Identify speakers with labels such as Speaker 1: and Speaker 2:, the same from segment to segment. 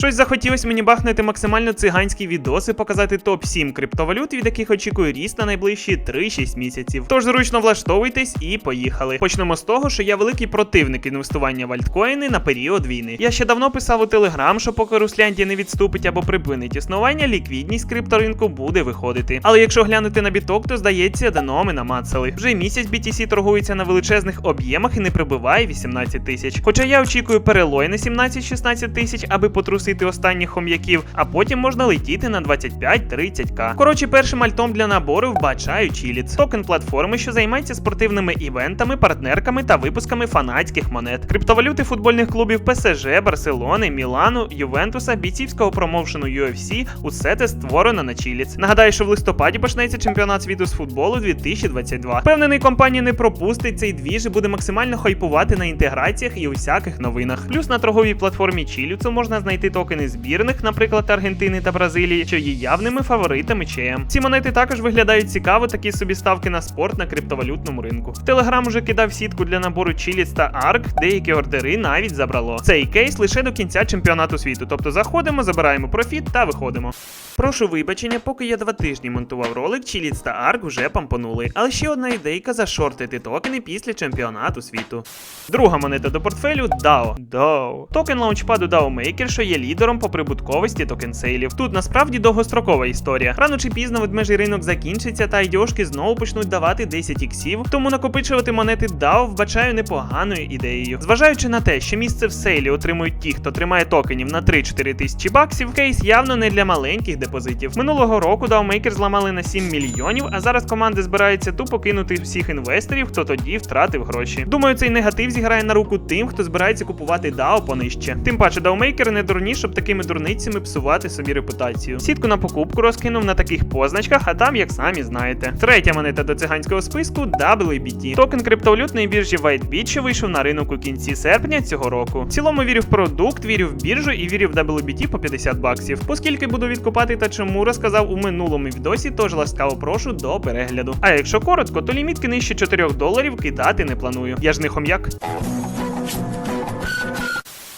Speaker 1: Щось захотілось мені бахнути максимально циганські відоси, показати топ-7 криптовалют, від яких очікую ріст на найближчі 3-6 місяців. Тож зручно влаштовуйтесь і поїхали. Почнемо з того, що я великий противник інвестування в альткоїни на період війни. Я ще давно писав у Телеграм, що поки Русляндія не відступить або припинить існування, ліквідність крипторинку буде виходити. Але якщо глянути на біток, то здається, дно ми намацали. Вже місяць BTC торгується на величезних об'ємах і не прибиває 18 тисяч. Хоча я очікую перелой на 17-16 тисяч, аби потрусити останніх хом'яків, а потім можна летіти на 25-30к. Коротше, першим альтом для набору вбачаю Чіліц, токен платформи, що займається спортивними івентами, партнерками та випусками фанатських монет, криптовалюти футбольних клубів ПСЖ, Барселони, Мілану, Ювентуса, бійцівського промоушену UFC, усе це створено на Чіліц. Нагадаю, що в листопаді почнеться чемпіонат світу з футболу 2022. Впевнений, компанія не пропустить цей двіж і буде максимально хайпувати на інтеграціях і усяких новинах. Плюс на торговій платформі Чіліцу можна знайти токени збірних, наприклад, Аргентини та Бразилії, що є явними фаворитами ЧМ. Ці монети також виглядають цікаво, такі собі ставки на спорт на криптовалютному ринку. В Телеграм уже кидав сітку для набору Чіліц та Арк, деякі ордери навіть забрало. Цей кейс лише до кінця чемпіонату світу, тобто заходимо, забираємо профіт та виходимо. Прошу вибачення, поки я два тижні монтував ролик, Чіліц та Арк вже пампонули. Але ще одна ідейка зашортити токени після чемпіонату світу. Друга монета до портфелю DAO. DAO. Токен лаунчпаду DAO Maker, що є лідером по прибутковості токен сейлів. Тут насправді довгострокова історія. Рано чи пізно ведмежий ринок закінчиться, та айдіошки знову почнуть давати 10 іксів, тому накопичувати монети DAO вбачаю непоганою ідеєю. Зважаючи на те, що місце в сейлі отримують ті, хто тримає токенів на 3-4 тисячі баксів, кейс явно не для маленьких депозитів. Минулого року DAO-Maker зламали на 7 мільйонів, а зараз команди збираються тупо кинути всіх інвесторів, хто тоді втратив гроші. Думаю, цей негатив зіграє на руку тим, хто збирається купувати DAO понижче. Тим паче, DAO-Maker не дурні, щоб такими дурницями псувати собі репутацію. Сітку на покупку розкинув на таких позначках, а там, як самі знаєте. Третя монета до циганського списку WBT. Токен криптовалютної біржі WhiteBit, що вийшов на ринок у кінці серпня цього року. В цілому вірю в продукт, вірю в біржу і вірю в WBT по 50 баксів. Оскільки буду відкупати та чому розказав у минулому відосі, тож ласкаво прошу до перегляду. А якщо коротко, то лімітки нижче 4 доларів кидати не планую. Я ж не хом'як.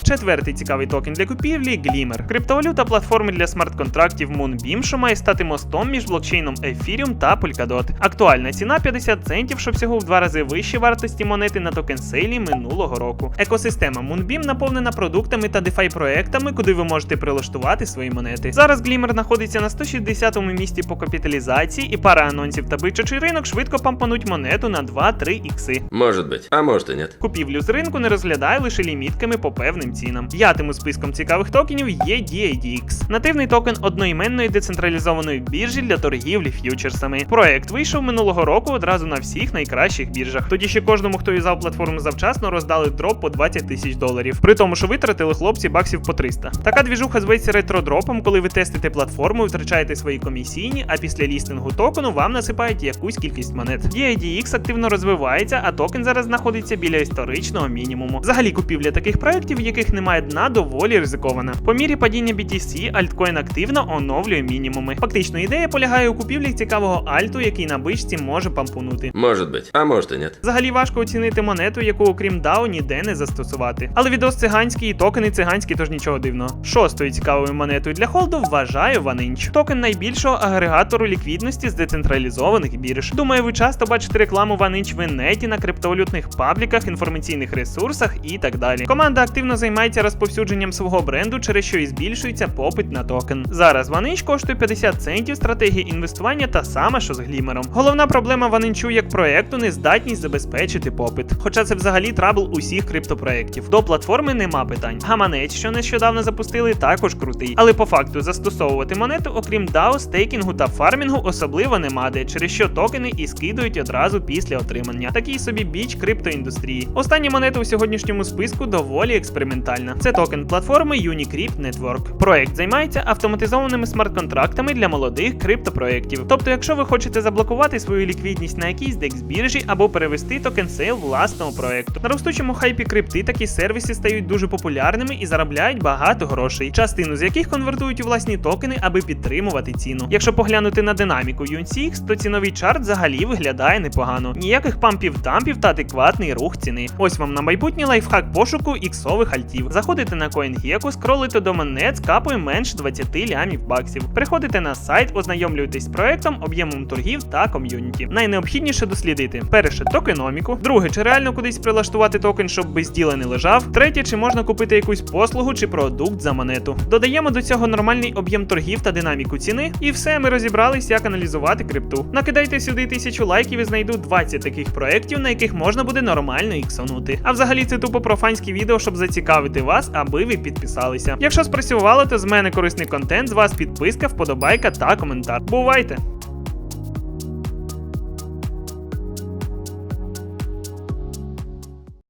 Speaker 1: Четвертий цікавий токен для купівлі Glimmer. Криптовалюта платформи для смарт-контрактів Moonbeam, що має стати мостом між блокчейном Ethereum та Polkadot. Актуальна ціна 50 центів, що всього в два рази вище вартості монети на токен сейлі минулого року. Екосистема Moonbeam наповнена продуктами та DeFi проектами, куди ви можете прилаштувати свої монети. Зараз Glimmer знаходиться на 160-му місці по капіталізації, і пара анонсів та бичачий ринок швидко пампануть монету на 2-3 ікси.
Speaker 2: Может быть, а может и нет.
Speaker 1: Купівлю з ринку не розглядає лише лімітками по певним цінам. П'ятим списком цікавих токенів є DADX. Нативний токен одноіменної децентралізованої біржі для торгівлі ф'ючерсами. Проект вийшов минулого року одразу на всіх найкращих біржах. Тоді ще кожному, хто юзав платформу завчасно, роздали дроп по 20 тисяч доларів. При тому, що витратили хлопці баксів по 300. Така двіжуха зветься ретродропом, коли ви тестите платформу, втрачаєте свої комісійні, а після лістингу токену вам насипають якусь кількість монет. DADX активно розвивається, а токен зараз знаходиться біля історичного мінімуму. Взагалі купівля таких проєктів, в яких немає дна, доволі ризикована. По мірі падіння BTC, альткоін активно оновлює мінімуми. Фактично, ідея полягає у купівлі цікавого альту, який на бичці може пампунути.
Speaker 2: Может быть, а может и нет.
Speaker 1: Взагалі важко оцінити монету, яку окрім DAO ніде не застосувати. Але відос циганський і токени циганські, тож нічого дивного. Шостою цікавою монетою для холду вважаю Ванинч. Токен найбільшого агрегатору ліквідності з децентралізованих бірж. Думаю, ви часто бачите рекламу Ванинч в інеті на криптовалютних пабліках, інформаційних ресурсах і так далі. Команда активно займається розповсюдженням свого бренду, через що і збільшується попит на токен. Зараз Ванинч коштує 50 центів. Стратегія інвестування та сама, що з глімером. Головна проблема Ванинчу як проекту нездатність забезпечити попит. Хоча це взагалі трабл усіх криптопроєктів. До платформи нема питань. Гаманець, що нещодавно запустили, також крутий. Але по факту застосовувати монету, окрім DAO, стейкінгу та фармінгу, особливо нема де, через що токени і скидують одразу після отримання. Такий собі біч криптоіндустрії. Остання монета у сьогоднішньому списку доволі експериментальна. Це токен платформи Unicrypt Network. Проект займається автоматизованими смарт-контрактами для молодих криптопроєктів. Тобто, якщо ви хочете заблокувати свою ліквідність на якійсь DEX біржі або перевести токен сейл власного проекту. На ростучому хайпі крипти такі сервіси стають дуже популярними і заробляють багато грошей, частину з яких конвертують у власні токени, аби підтримувати ціну. Якщо поглянути на динаміку UNCX, то ціновий чарт взагалі виглядає непогано. Ніяких пампів-дампів та адекватний рух ціни. Ось вам на майбутнє лайфхак пошуку іксових альтів. Криптів. Заходите на CoinGecko, скролите до монет з капою менше 20 лямів баксів. Приходите на сайт, ознайомлюєтесь з проектом, об'ємом торгів та ком'юніті. Найнеобхідніше дослідити: перше токеноміку, друге, чи реально кудись прилаштувати токен, щоб без діла не лежав. Третє, чи можна купити якусь послугу чи продукт за монету. Додаємо до цього нормальний об'єм торгів та динаміку ціни, і все, ми розібрались, як аналізувати крипту. Накидайте сюди тисячу лайків і знайду 20 таких проєктів, на яких можна буде нормально іксонути. А взагалі це тупо профанське відео, щоб зацікавити вас, аби ви підписалися. Якщо спрацювало, то з мене корисний контент, з вас підписка, вподобайка та коментар. Бувайте!